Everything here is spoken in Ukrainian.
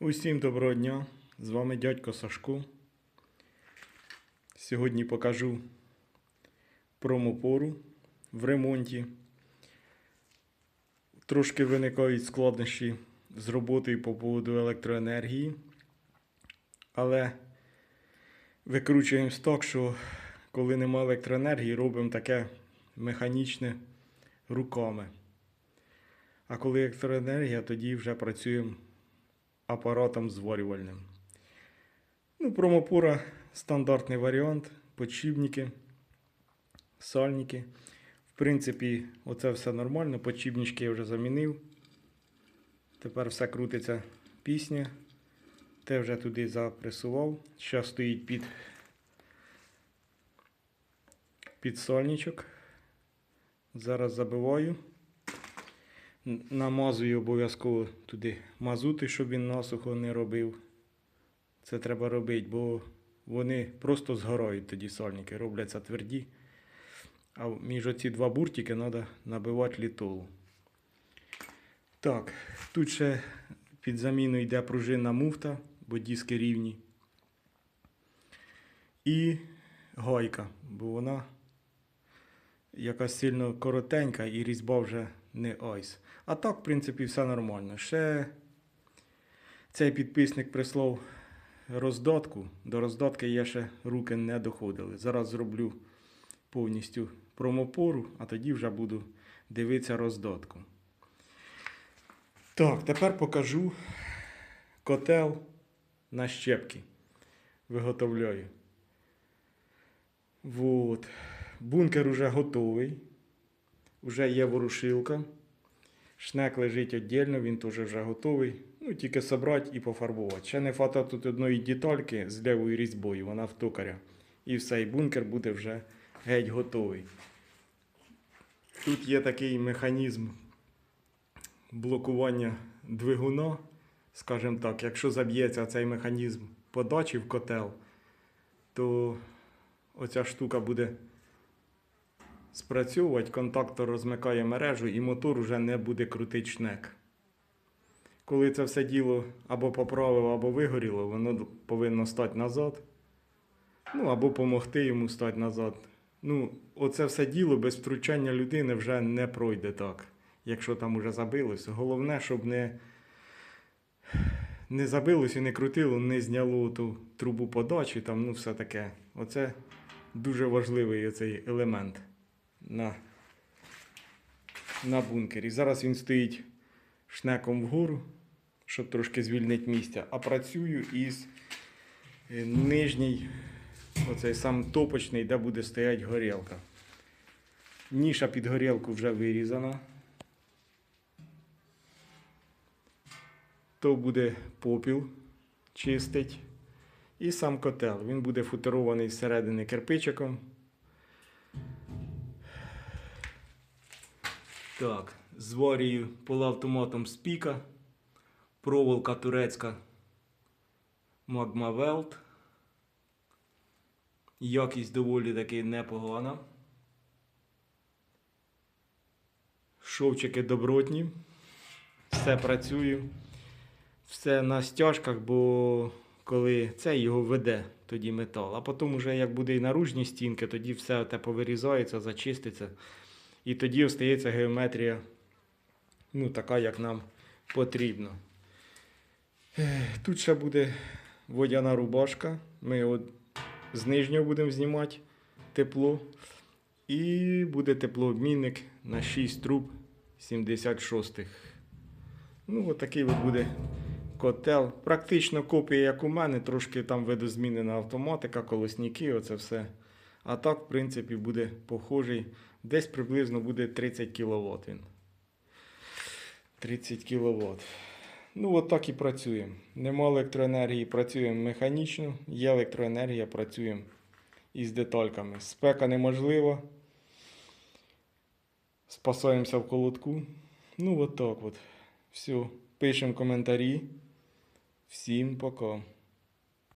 Усім доброго дня! З вами дядько Сашко. Сьогодні покажу промопору в ремонті. Трошки виникають складнощі з роботою по поводу електроенергії. Але викручуємось так, що коли нема електроенергії, робимо таке механічне руками. А коли електроенергія, тоді вже працюємо апаратом зварювальним. Ну, промопора стандартний варіант, подшипники, сальники. В принципі, оце все нормально. Подшипнички я вже замінив. Тепер все крутиться пісня. Те вже туди запресував. Зараз стоїть під, під сальничок. Зараз забиваю. Намазую обов'язково туди мазути, щоб він насухо не робив. Це треба робити, бо вони просто згорають тоді сальники, робляться тверді. А між оці два буртики треба набивати літолу. Так, тут ще під заміну йде пружинна муфта, бо диски рівні. І гайка, бо вона якась сильно коротенька і різьба вже не айс. А так, в принципі, все нормально. Ще цей підписник прислав роздатку. До роздатки я ще руки не доходили. Зараз зроблю повністю промопору, а тоді вже буду дивитися роздатку. Так, тепер покажу котел на щепки. Виготовляю. Вот. Бункер уже готовий. Уже є ворушилка. Шнек лежить віддільно, він теж вже готовий. Ну, тільки зібрати і пофарбувати. Ще не фата тут одної детальки з лівою різьбою, вона в токаря. І все, і бункер буде вже геть готовий. Тут є такий механізм блокування двигуна. Скажімо так, якщо заб'ється цей механізм подачі в котел, то оця штука буде спрацьовувати, контактор розмикає мережу і мотор вже не буде крутити шнек. Коли це все діло або поправило, або вигоріло, воно повинно стати назад. Ну, або допомогти йому стати назад. Ну, оце все діло без втручання людини вже не пройде так, якщо там уже забилось. Головне, щоб не, не забилось і не крутило, не зняло ту трубу подачі, там, ну, все таке. Оце дуже важливий оцей елемент на, на бункері. Зараз він стоїть шнеком вгору, щоб трошки звільнити місця. А працюю із е, нижній, оцей сам топочний, де буде стояти горілка. Ніша під горілку вже вирізана. То буде попіл чистить. І сам котел. Він буде футерований зсередини кирпичиком. Так, зварюю полуавтоматом спіка, проволока турецька Magma Weld. Якість доволі таки непогана. Шовчики добротні. Все працюю. Все на стяжках, бо коли це його веде, тоді метал. А потім, уже як буде і наружні стінки, тоді все те повирізається, зачиститься. І тоді остається геометрія, ну, така, як нам потрібно. Тут ще буде водяна рубашка. Ми от з нижнього будемо знімати тепло. І буде теплообмінник на 6 труб 76-х. Ну, от такий от буде котел. Практично копія, як у мене, трошки там видозмінена автоматика, колосники, оце все. А так, в принципі, буде похожий. Десь приблизно буде 30 кВт він. 30 кВт. Ну, от так і працюємо. Нема електроенергії, працюємо механічно, є електроенергія, працюємо із детальками. Спека неможлива. Спасаємося в колодку. Ну, от так от. Все. Пишемо коментарі. Всім пока.